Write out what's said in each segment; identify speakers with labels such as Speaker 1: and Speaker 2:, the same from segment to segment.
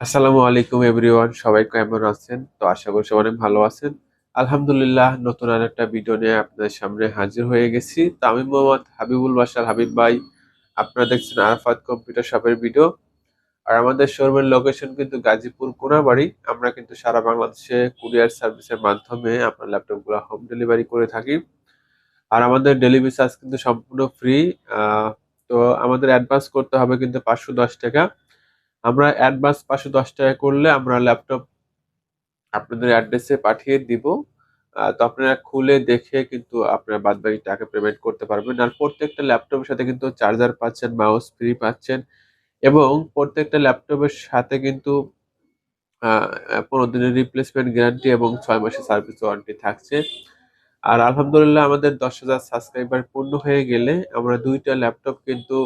Speaker 1: আসসালামু আলাইকুম এভরিওয়ান সবাই কেমন আছেন? তো আশা করি সবাই ভালো আছেন। আলহামদুলিল্লাহ, নতুন আর একটা ভিডিও নিয়ে আপনাদের সামনে হাজির হয়ে গেছি। তো আমি মোহাম্মদ হাবিবুল বাসার হাবিব ভাই। আপনারা দেখছেন আরাফাত কম্পিউটার শপের ভিডিও আর আমাদের শোরুমের লোকেশন কিন্তু গাজীপুর কোনাবাড়ি। আমরা কিন্তু সারা বাংলাদেশে কুরিয়ার সার্ভিসের মাধ্যমে আপনার ল্যাপটপগুলো হোম ডেলিভারি করে থাকি। আর আমাদের ডেলিভারি চার্জ কিন্তু সম্পূর্ণ ফ্রি তো আমাদের অ্যাডভান্স করতে হবে কিন্তু পাঁচশো দশ টাকা। আমরা অ্যাডভান্স পাঁচশো দশ টাকা করলে আমরা ল্যাপটপ আপনাদের অ্যাড্রেসে পাঠিয়ে দিব। তো আপনারা খুলে দেখে কিন্তু আপনারা বাদ বাকি টাকা পেমেন্ট করতে পারবেন। আর প্রত্যেকটা ল্যাপটপের সাথে কিন্তু চার্জার পাচ্ছেন মাউস ফ্রি পাচ্ছেন এবং প্রত্যেকটা ল্যাপটপের সাথে কিন্তু পনেরো দিনের রিপ্লেসমেন্ট গ্যারান্টি এবং ছয় মাসের সার্ভিস ওয়ারেন্টি থাকছে। আর আলহামদুলিল্লাহ আমাদের দশ হাজার সাবস্ক্রাইবার পূর্ণ হয়ে গেলে আমরা দুইটা ল্যাপটপ কিন্তু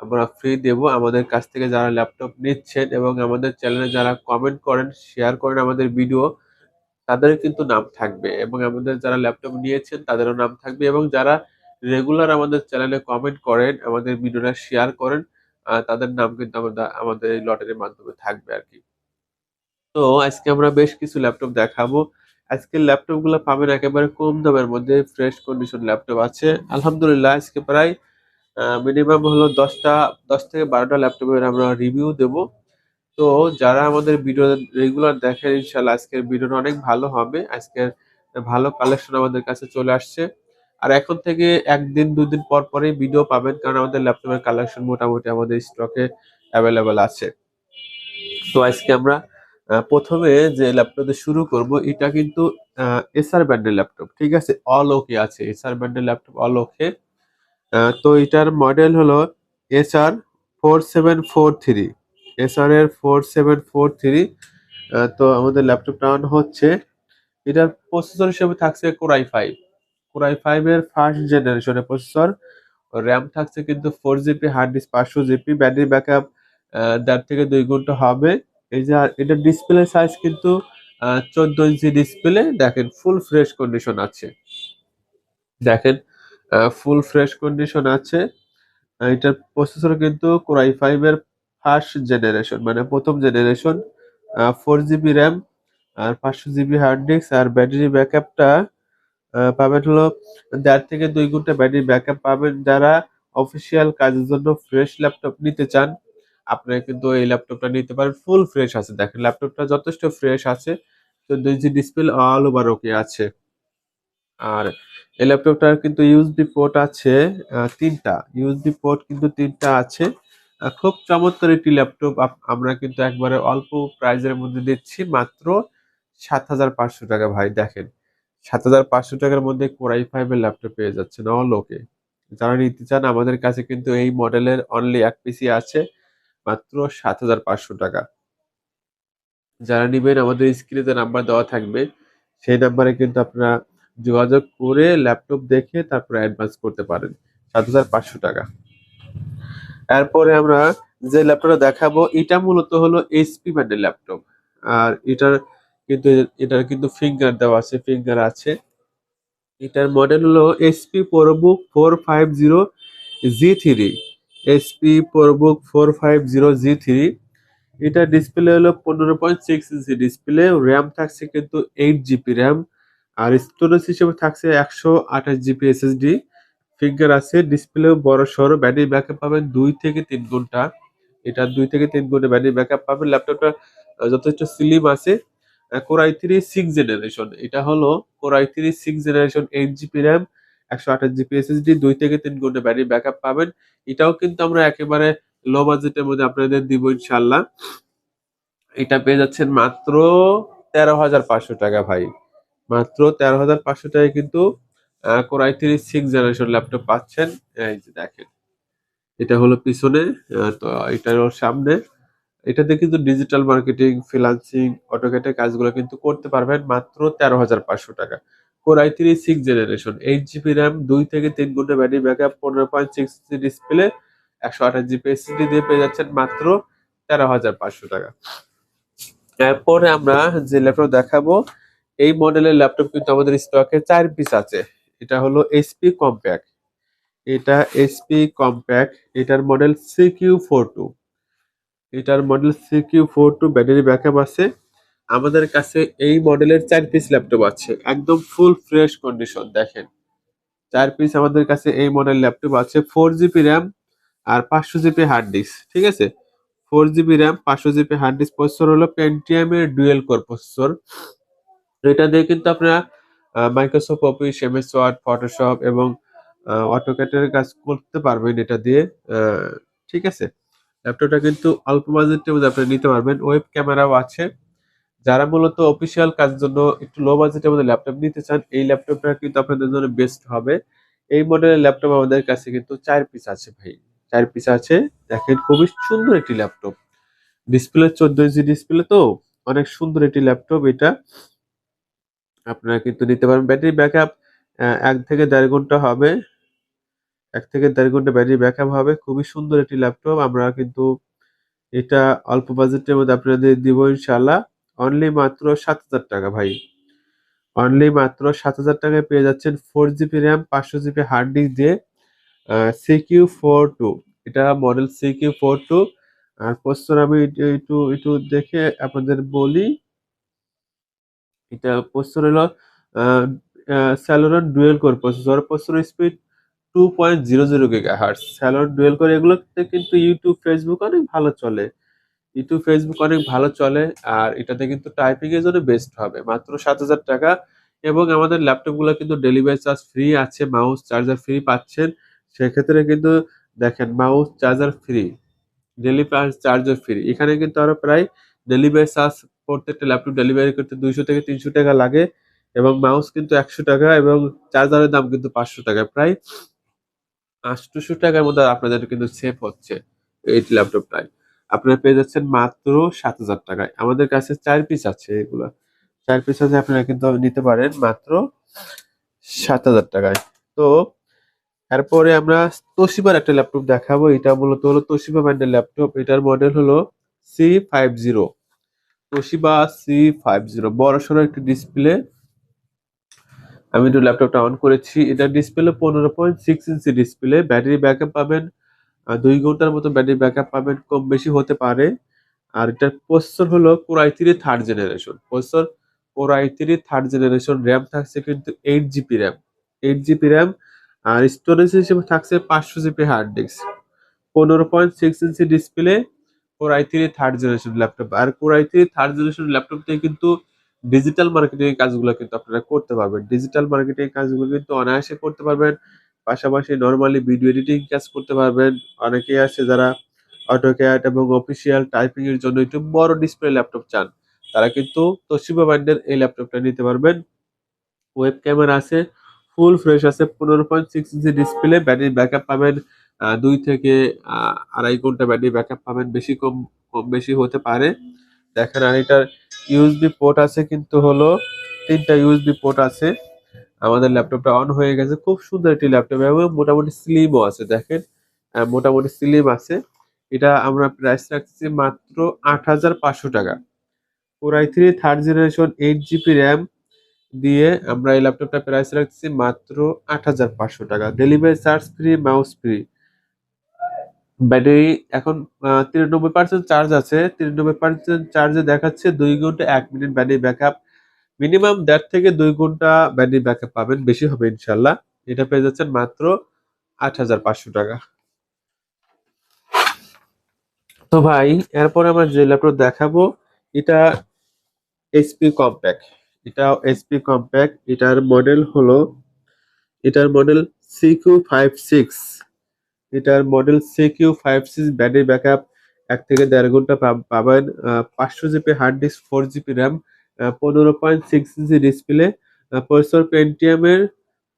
Speaker 1: আমরা ফ্রি দেব। আমাদের কাছ থেকে যারা ল্যাপটপ নিচ্ছেন এবং আমাদের চ্যানেলে যারা কমেন্ট করেন শেয়ার করেন আমাদের ভিডিও তাদের কিন্তু নাম থাকবে এবং আমাদের যারা ল্যাপটপ নিয়েছেন, তাদেরও নাম থাকবে এবং যারা রেগুলার আমাদের চ্যানেলে কমেন্ট করেন, আমাদের ভিডিওটা শেয়ার করেন তাদের নাম কিন্তু আমাদের আমাদের এই লটারির মাধ্যমে থাকবে আর কি। তো আজকে আমরা বেশ কিছু ল্যাপটপ দেখাবো। আজকের ল্যাপটপগুলো পাবেন একেবারে কম দামের মধ্যে ফ্রেশ কন্ডিশন ল্যাপটপ আছে। আলহামদুলিল্লাহ, আজকে প্রায় মিনিমাম হলো দশটা, দশ থেকে বারোটা ল্যাপটপের আমরা রিভিউ দেব। তো যারা আমাদের ভিডিও রেগুলার দেখেন ইনশাল্লাহ আজকের ভিডিওটা অনেক ভালো হবে। আজকের ভালো কালেকশন আমাদের কাছে চলে আসছে। আর এখন থেকে একদিন, দুদিন পর পরেই ভিডিও পাবেন, কারণ আমাদের ল্যাপটপের কালেকশন মোটামুটি আমাদের স্টকে অ্যাভেলেবেল আছে। তো আজকে আমরা প্রথমে যে ল্যাপটপে শুরু করব, এটা কিন্তু এসআর ব্র্যান্ডের ল্যাপটপ ঠিক আছে? অল ওকে আছে। এসআর ব্র্যান্ডের ল্যাপটপ অল ওকে তো এটার মডেল হলো SR four seven four three SR এর ফোর সেভেন ফোর থ্রি তো আমাদের ল্যাপটপটা অন হচ্ছে। এটার প্রসেসর হিসেবে থাকছে core i five core i five এর ফার্স্ট জেনারেশনের প্রসেসর র্যাম থাকছে কিন্তু ফোর জিবি হার্ড ডিস্ক পাঁচশো জিবি ব্যাটারি ব্যাকআপ দেড় থেকে দুই ঘণ্টা হবে। এই যে আর এটার ডিসপ্লে সাইজ কিন্তু চোদ্দ ইঞ্চি ডিসপ্লে দেখেন ফুল ফ্রেশ কন্ডিশন আছে। দেখেন ফুল ফ্রেশ কন্ডিশন আছে। এটার প্রসেসর কিন্তু কোরাই ফাইভ এর ফার্স্ট জেনারেশন মানে প্রথম জেনারেশন ফোর জিবি র্যাম আর পাঁচশো জিবি হার্ড ডিস্ক আর ব্যাটারি ব্যাকআপটা পাবেন হলো দেড় থেকে দুই ঘণ্টা ব্যাটারি ব্যাকআপ পাবেন যারা অফিসিয়াল কাজের জন্য ফ্রেশ ল্যাপটপ নিতে চান। আপনারা কিন্তু এই ল্যাপটপটা নিতে পারেন ফুল ফ্রেশ আছে। দেখেন ল্যাপটপটা যথেষ্ট ফ্রেশ আছে। চোদ্দ inch display all over okay আছে। আর এই ল্যাপটপটার কিন্তু ইউএসবি পোর্ট আছে তিনটা। ইউএসবি পোর্ট কিন্তু তিনটা আছে। খুব চমৎকার একটি ল্যাপটপ আমরা কিন্তু একবারে অল্প প্রাইজের মধ্যে দিচ্ছি, মাত্র সাত হাজার পাঁচশো টাকা। ভাই, দেখেন, সাত হাজার পাঁচশো টাকার মধ্যে কোরাই ফাইভের ল্যাপটপ পেয়ে যাচ্ছেন অল ওকে যারা নিতে চান, আমাদের কাছে কিন্তু এই মডেলের অনলি এক পিসি আছে, মাত্র সাত হাজার পাঁচশো টাকা। যারা নিবেন, আমাদের স্ক্রিনে নাম্বার দেওয়া থাকবে, সেই নাম্বারে কিন্তু আপনারা যোগাযোগ করে ল্যাপটপ দেখে তারপরে অ্যাডভান্স করতে পারেন। সাত হাজার পাঁচশো টাকা। এরপরে আমরা যে ল্যাপটপটা দেখাবো, এটা মূলত হলো এইচপি ব্র্যান্ডের ল্যাপটপ। আর এটার কিন্তু এটার কিন্তু ফিঙ্গার দেওয়া আছে ফিঙ্গার আছে। এটার মডেল হলো SP ProBook four five zero G three SP ProBook four five zero G three এটা ডিসপ্লে হলো পনেরো point six inch display RAM থাকছে কিন্তু এইট জিবি র্যাম আর স্টোরেজ হিসেবে থাকছে একশো আঠাশ জিবি এসএসডি ফিঙ্গার আছে ডিসপ্লে বড় সড়ো ব্যাটারি ব্যাকআপ পাবেন দুই থেকে তিন ঘণ্টা। এটা দুই থেকে তিন ঘণ্টা ব্যাটারি ব্যাকআপ পাবেন ল্যাপটপটা যথেষ্ট স্লিম আছে। কোরাই থ্রি সিক্স জেনারেশন এটা হলো core i three six generation eight GB RAM একশো আঠাশ জিবি এসএসডি দুই থেকে তিন ঘণ্টা ব্যাটারি ব্যাকআপ পাবেন। এটাও কিন্তু আমরা একেবারে লো বাজেটের মধ্যে আপনাদের দিব ইনশাল্লাহ এটা পেয়ে যাচ্ছেন মাত্র তেরো হাজার পাঁচশো টাকা ভাই। মাত্র তেরো হাজার পাঁচশো টাকায় কিন্তু core i three six generation laptop পাচ্ছেন। এই যে দেখেন, এটা হলো পিছনে তো ওর সামনে। এটাতে কিন্তু ডিজিটাল মার্কেটিং ফ্রিলান্সিং অটোকেটের কাজগুলো কিন্তু করতে পারবেন মাত্র তেরো হাজার পাঁচশো টাকা। Core i three six generation eight GB RAM দুই থেকে তিন ঘণ্টা ব্যাটারি ব্যাকআপ পনেরো পয়েন্ট সিক্স ডিসপ্লে একশো আঠাশ জিবি এসএসডি দিয়ে পেয়ে যাচ্ছেন মাত্র তেরো হাজার পাঁচশো টাকা। এরপরে আমরা যে ল্যাপটপ দেখাবো এই মডেলের ল্যাপটপ কিন্তু আমাদের স্টকে চার পিস আছে। এটা হলো এইচপি কম্প্যাক্ট এটা এইচপি কম্প্যাক্ট এটার মডেল সিকিউ ফোর টু এটার model CQ four two battery backup আছে। আমাদের কাছে এই মডেলের চার পিস ল্যাপটপ আছে। একদম ফুল ফ্রেশ কন্ডিশন দেখেন। চার পিস আমাদের কাছে এই মডেল ল্যাপটপ আছে ফোর জিবি র্যাম আর পাঁচশো জিবি হার্ড ডিস্ক ঠিক আছে? ফোর জিবি র্যাম পাঁচশো জিবি হার্ড ডিস্ক প্রসেসর হলো পেন্টিএম এর ডুয়েল কোর প্রসেসর এটা দিয়ে কিন্তু আপনারা Microsoft Office MS Word Photoshop এবং অটোক্যাটের কাজ করতে পারবেন এটা দিয়ে ঠিক আছে? ল্যাপটপটা কিন্তু অল্প বাজেটের মধ্যে আপনি নিতে পারবেন। ওয়েব ক্যামেরাও আছে। যারা মূলত অফিসিয়াল কাজের জন্য একটু লো বাজেটের মধ্যে ল্যাপটপ নিতে চান, এই ল্যাপটপটা কিন্তু আপনাদের জন্য বেস্ট হবে। এই মডেলের ল্যাপটপ আমাদের কাছে কিন্তু চার পিস আছে ভাই। চার পিস আছে। দেখেন খুবই সুন্দর একটি ল্যাপটপ ডিসপ্লে চোদ্দ ইঞ্চি ডিসপ্লে তো অনেক সুন্দর একটি ল্যাপটপ এটা। আপনারা কিন্তু নিতে পারেন ব্যাটারি ব্যাকআপ এক থেকে দেড় ঘণ্টা হবে। এক থেকে দেড় ঘণ্টা ব্যাটারি ব্যাকআপ হবে। খুবই সুন্দর একটি ল্যাপটপ আমরা কিন্তু এটা অল্প বাজেটের মধ্যে আপনাদের দিব ইনশাল্লাহ অনলি মাত্র সাত হাজার টাকা ভাই। অনলি মাত্র সাত হাজার টাকায় পেয়ে যাচ্ছেন ফোর জিবি র্যাম পাঁচশো জিবি হার্ড ডিস্ক দিয়ে সিকিউ ফোর টু এটা মডেল সিকিউ ফোর টু আর প্রসেসর আমি একটু একটু দেখে আপনাদের বলি। এটা প্রসেসর হলো Celeron dual core processor processor speed two point zero hertz Celeron dual core এগুলোতে কিন্তু ইউটিউব ফেসবুক অনেক ভালো চলে। ইউটিউব ফেসবুক অনেক ভালো চলে আর এটাতে কিন্তু টাইপিং এর জন্য বেস্ট হবে। মাত্র সাত হাজার টাকা এবং আমাদের ল্যাপটপগুলো কিন্তু ডেলিভারি চার্জ ফ্রি আছে মাউস চার্জার ফ্রি পাচ্ছেন। সেক্ষেত্রে কিন্তু দেখেন mouse charger free delivery charger free এখানে কিন্তু আরও প্রায় ডেলিভারি চার্জ প্রত্যেকটা ল্যাপটপ ডেলিভারি করতে দুইশো থেকে তিনশো টাকা লাগে এবং মাউস কিন্তু একশো টাকা এবং চার্জারের দাম কিন্তু পাঁচশো টাকা। প্রায় আটশোশো টাকার মধ্যে আপনাদের কিন্তু সেভ হচ্ছে এই ল্যাপটপটায় আপনারা পেয়ে যাচ্ছেন মাত্র সাত হাজার টাকায়। আমাদের কাছে চার পিস আছে এগুলো। চার পিস আছে, আপনারা কিন্তু নিতে পারেন মাত্র সাত হাজার টাকায়। তো এরপরে আমরা তোশিবার একটা ল্যাপটপ দেখাবো। এটা মূলত হলো তোশিবা ব্র্যান্ডের ল্যাপটপ এটার মডেল হলো C five zero Toshiba C five zero বড় সড়ো একটি ডিসপ্লে আমি একটু ল্যাপটপটা অন করেছি। এটা ডিসপ্লে পনেরো point six inch display battery backup পাবেন দুই ঘণ্টার মতো ব্যাটারি ব্যাকআপ পাবেন, কম বেশি হতে পারে। আর এটার প্রসেসর হলো core I three third generation processor core I three third generation RAM থাকছে কিন্তু eight GB RAM eight GB RAM আর স্টোরেজ হিসেবে থাকছে পাঁচশো জিবি হার্ড ডিস্ক পনেরো point six inch display core I three third generation laptop R core I three third generation laptop দিয়ে কিন্তু digital marketing কাজগুলো কিন্তু আপনারা করতে পারবেন। ডিজিটাল মার্কেটিং কাজগুলো কিন্তু অনায়াসে করতে পারবেন। পাশাপাশি নর্মালি ভিডিও এডিটিং কাজ করতে পারবেন। অনেকেই আছে যারা অটোক্যাড এবং অফিসিয়াল টাইপিং এর জন্য একটু বড় ডিসপ্লে ল্যাপটপ চান, তারা কিন্তু তোশিবা ব্র্যান্ডের এই ল্যাপটপটা নিতে পারবেন। ওয়েব ক্যামেরা আছে ফুল ফ্রেশ আছে, পনেরো point six inch display battery backup পাবেন। দুই থেকে আড়াই ঘণ্টা ব্যাটারি ব্যাকআপ পাবেন। বেশি কম কম বেশি হতে পারে। দেখেন আর এটার ইউএসবি পোর্ট আছে কিন্তু হলো তিনটা ইউএসবি পোর্ট আছে। আমাদের ল্যাপটপটা অন হয়ে গেছে। খুব সুন্দর একটি ল্যাপটপ এবং মোটামুটি স্লিমও আছে, দেখেন। মোটামুটি স্লিম আছে। এটা আমরা প্রাইস রাখছি মাত্র আট হাজার পাঁচশো টাকা। Core three third generation eight GB RAM দিয়ে আমরা এই ল্যাপটপটা প্রাইস রাখছি মাত্র আট হাজার পাঁচশো টাকা। Delivery charge free mouse free battery এখন তিরানব্বই পার্সেন্ট চার্জ আছে। তিরানব্বই পার্সেন্ট চার্জে দেখাচ্ছে দুই ঘণ্টা এক মিনিট ব্যাটারি ব্যাকআপ মিনিমাম দেড় থেকে দুই ঘণ্টা ব্যাটারি ব্যাকআপ পাবেন, বেশি হবে ইনশাল্লাহ। এটা পেয়ে যাচ্ছেন মাত্র আট হাজার পাঁচশো টাকা। তো ভাই, এরপরে আমরা যে ল্যাপটপ দেখাবো, এটা এইচপি কম্প্যাক্ট এটা এইচপি কম্প্যাক্ট এটার মডেল হলো, এটার মডেল সিকিউ ফাইভ সিক্স এটার model CQ five six battery backup এক থেকে দেড় ঘণ্টা পাবেন পাঁচশো GB hard disk four GB RAM পনেরো point six inch display processor পেন্টিয়ামের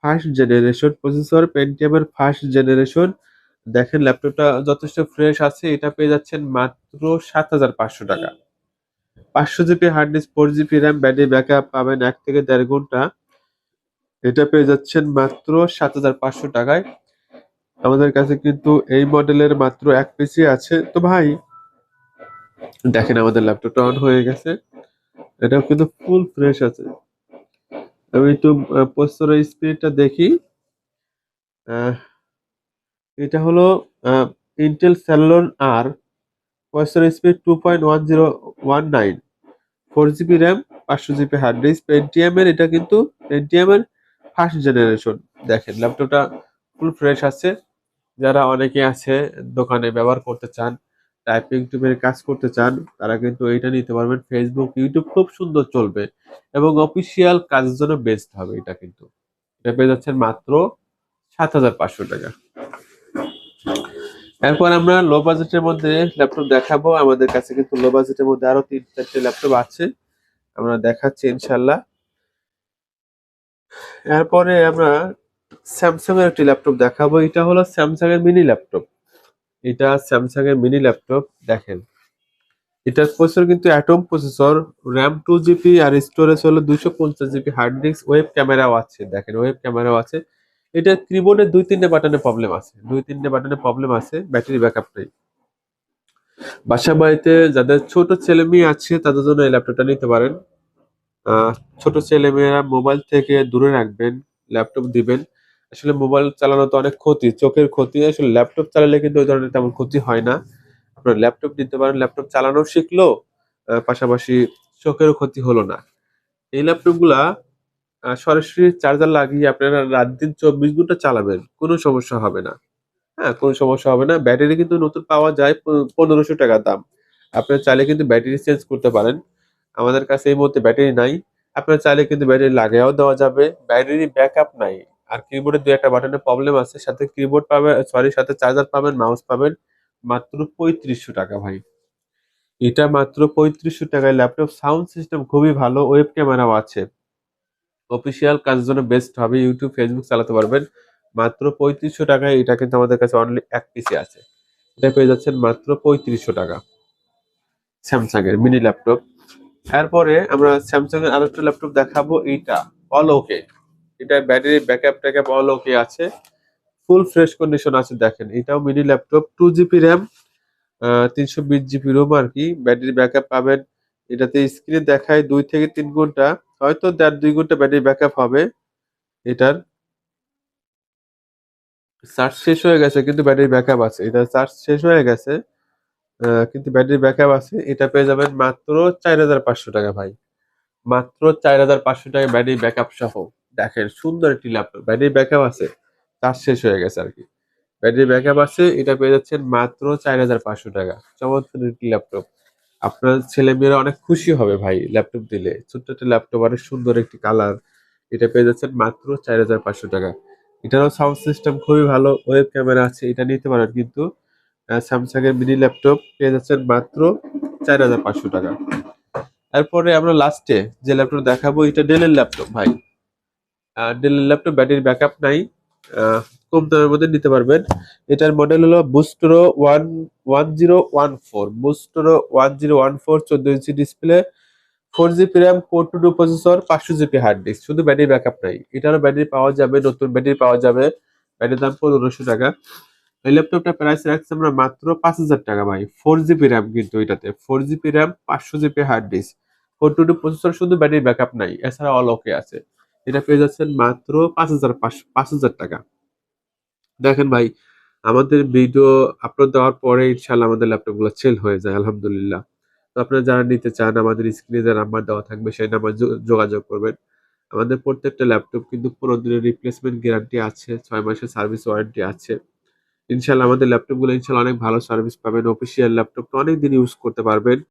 Speaker 1: first generation processor পেন্টিয়ামের ফার্স্ট জেনারেশন দেখেন ল্যাপটপটা যথেষ্ট ফ্রেশ আছে, এটা পেয়ে যাচ্ছেন মাত্র সাত হাজার পাঁচশো টাকা। পাঁচশো GB hard disk four GB RAM battery backup পাবেন এক থেকে দেড় ঘণ্টা। এটা পেয়ে যাচ্ছেন মাত্র সাত হাজার পাঁচশো টাকায়। আমাদের কাছে কিন্তু এই মডেলের মাত্র এক পিসি আছে। তো ভাই, দেখেন আমাদের ল্যাপটপটা অন হয়ে গেছে। এটাও কিন্তু ফুল ফ্রেশ আছে। আমি একটু প্রসেসরের স্পিডটা দেখি। এটা হলো ইন্টেল স্যালোন আর processor speed two point one zero one nine four GB RAM পাঁচশো জিবি হার্ড ডিস্ক পেন্টিএম এর, এটা কিন্তু পেন্টিএম এর ফার্স্ট জেনারেশন দেখেন ল্যাপটপটা ফুল ফ্রেশ আছে। যারা অনেকে আছে দোকানে ব্যবহার করতে চান টাইপিং টুপের কাজ করতে চান, তারা কিন্তু এইটা নিতে পারবেন। ফেসবুক ইউটিউব খুব সুন্দর চলবে এবং অফিসিয়াল কাজের জন্য বেস্ট হবে এটা কিন্তু। এটা পেয়ে যাচ্ছেন মাত্র সাত হাজার পাঁচশো টাকা। এরপর আমরা লো বাজেটের মধ্যে ল্যাপটপ দেখাবো। আমাদের কাছে কিন্তু লো বাজেটের মধ্যে আরও তিন চারটে ল্যাপটপ আছে। আমরা দেখাচ্ছি ইনশাল্লাহ। এরপরে আমরা স্যামসাং এর একটি ল্যাপটপ দেখাবো। এটা হলো স্যামসাং এর মিনি ল্যাপটপ এটা স্যামসাং এর মিনি ল্যাপটপ দেখেন। এটার প্রসেসর কিন্তু atom processor RAM two GB আর স্টোরেজ হলো দুইশো পঞ্চাশ জিবি হার্ড ডিস্ক ওয়েব ক্যামেরাও আছে। দেখেন ওয়েব ক্যামেরাও আছে। এটা কিবোর্ডে দুই তিনটে বাটনে প্রবলেম আছে। দুই তিনটে বাটনে প্রবলেম আছে ব্যাটারি ব্যাকআপ নেই। বাসা বাড়িতে যাদের ছোট ছেলে মেয়ে আছে, তাদের জন্য এই ল্যাপটপটা নিতে পারেন। ছোট ছেলে মেয়েরা মোবাইল থেকে দূরে রাখবেন ল্যাপটপ দিবেন। আসলে মোবাইল চালানো তো অনেক ক্ষতি চোখের ক্ষতি। আসলে ল্যাপটপ চালালে কিন্তু ওই ধরনের তেমন ক্ষতি হয় না। আপনার ল্যাপটপ দিতে পারেন ল্যাপটপ চালানো শিখলো পাশাপাশি চোখেরও ক্ষতি হলো না। এই ল্যাপটপগুলা আহ, সরাসরি চার্জার লাগিয়ে আপনারা রাত দিন চব্বিশ ঘণ্টা চালাবেন কোনো সমস্যা হবে না। হ্যাঁ কোনো সমস্যা হবে না। ব্যাটারি কিন্তু নতুন পাওয়া যায় পনেরোশো টাকা দাম। আপনারা চাইলে কিন্তু ব্যাটারি চেঞ্জ করতে পারেন। আমাদের কাছে এই মুহূর্তে ব্যাটারি নাই। আপনারা চাইলে কিন্তু ব্যাটারি লাগাইও দেওয়া যাবে। ব্যাটারি ব্যাকআপ নাই। আর কিবোর্ডে দু একটা বাটনের প্রবলেম আছে। সাথে কিবোর্ড পাবেন সরি সাথে চার্জার পাবেন মাউস পাবেন। মাত্র পঁয়ত্রিশশো টাকা ভাই। এটা মাত্র পঁয়ত্রিশশো টাকায় ল্যাপটপ সাউন্ড সিস্টেম খুবই ভালো ওয়েব ক্যামেরাও আছে। অফিসিয়াল কাজের জন্য বেস্ট হবে। ইউটিউব ফেসবুক চালাতে পারবেন। মাত্র পঁয়ত্রিশশো টাকায় এটা কিন্তু আমাদের কাছে অনলি এক পিসে আছে। এটা পেয়ে যাচ্ছেন মাত্র পঁয়ত্রিশশো টাকা। স্যামসাং এর মিনি ল্যাপটপ এরপরে আমরা স্যামসাং এর আরেকটা ল্যাপটপ দেখাবো। এইটা অল ওকে এটা ব্যাটারি ব্যাকআপ ট্যাকআপ অল ওকে আছে। ফুল ফ্রেশ কন্ডিশন আছে, দেখেন। এটাও mini laptop two GB RAM তিনশো বিশ জিবি রোম আর কি। ব্যাটারি ব্যাকআপ পাবেন। এটাতে স্ক্রিনে দেখায় দুই থেকে তিন ঘণ্টা। হয়তো দেড় দুই ঘণ্টা ব্যাটারি ব্যাকআপ হবে। এটার চার্জ শেষ হয়ে গেছে, কিন্তু ব্যাটারি ব্যাকআপ আছে। এটা চার্জ শেষ হয়ে গেছে কিন্তু ব্যাটারি ব্যাকআপ আছে। এটা পেয়ে যাবেন মাত্র চার হাজার পাঁচশো টাকা ভাই। মাত্র চার হাজার পাঁচশো টাকা ব্যাটারি ব্যাকআপ সহ। দেখেন, সুন্দর একটি ল্যাপটপ ব্যাটারি ব্যাকআপ আছে তার শেষ হয়ে গেছে আর কি। ব্যাটারি ব্যাকআপ আছে, এটা পেয়ে যাচ্ছেন মাত্র চার হাজার পাঁচশো টাকা। চমৎকার একটি ল্যাপটপ আপনার ছেলে মেয়েরা অনেক খুশি হবে ভাই ল্যাপটপ দিলে। ছোট্ট একটা ল্যাপটপ অনেক সুন্দর একটি কালার এটা পেয়ে যাচ্ছেন মাত্র চার হাজার পাঁচশো টাকা। এটারও সাউন্ড সিস্টেম খুবই ভালো ওয়েব ক্যামেরা আছে, এটা নিতে পারেন কিন্তু স্যামসাং এর মিনি ল্যাপটপ পেয়ে যাচ্ছেন মাত্র চার হাজার পাঁচশো টাকা। এরপরে আমরা লাস্টে যে ল্যাপটপ দেখাবো, এটা ডেলের ল্যাপটপ ভাই। ডেলের ল্যাপটপ ব্যাটারি ব্যাকআপ নাই। কম দামের মধ্যে নিতে পারবেন। এটার মডেল হলো Vostro one one zero one four Vostro one zero one four চোদ্দ inch display four GB RAM four two two processor পাঁচশো জিবি হার্ড ডিস্ক শুধু ব্যাটারি ব্যাকআপ নাই। এটারও ব্যাটারি পাওয়া যাবে, নতুন ব্যাটারি পাওয়া যাবে। ব্যাটারির দাম পনেরোশো টাকা। এই ল্যাপটপটা প্রাইস রাখছি আমরা মাত্র পাঁচ হাজার টাকা ভাই। ফোর জিবি র্যাম কিন্তু এটাতে। ফোর জিবি র্যাম পাঁচশো GB hard disk four two two processor শুধু ব্যাটারি ব্যাকআপ নাই। এছাড়া অল ওকে আছে। এটা পেয়ে যাচ্ছেন মাত্র পাঁচ হাজার পাঁচ হাজার টাকা। দেখেন ভাই, আমাদের ভিডিও আপলোড দেওয়ার পরে ইনশাল্লাহ আমাদের ল্যাপটপগুলো সেল হয়ে যায়, আলহামদুলিল্লাহ। তো আপনারা যারা নিতে চান, আমাদের স্ক্রিনে যে নাম্বার দেওয়া থাকবে, সেই নাম্বার যোগাযোগ করবেন। আমাদের প্রত্যেকটা ল্যাপটপ কিন্তু পনেরো দিনের রিপ্লেসমেন্ট গ্যারান্টি আছে, ছয় মাসের সার্ভিস ওয়ারেন্টি আছে। ইনশাল্লাহ আমাদের ল্যাপটপগুলো ইনশাল্লাহ অনেক ভালো সার্ভিস পাবেন। অফিসিয়াল ল্যাপটপটা অনেক দিন ইউজ করতে পারবেন।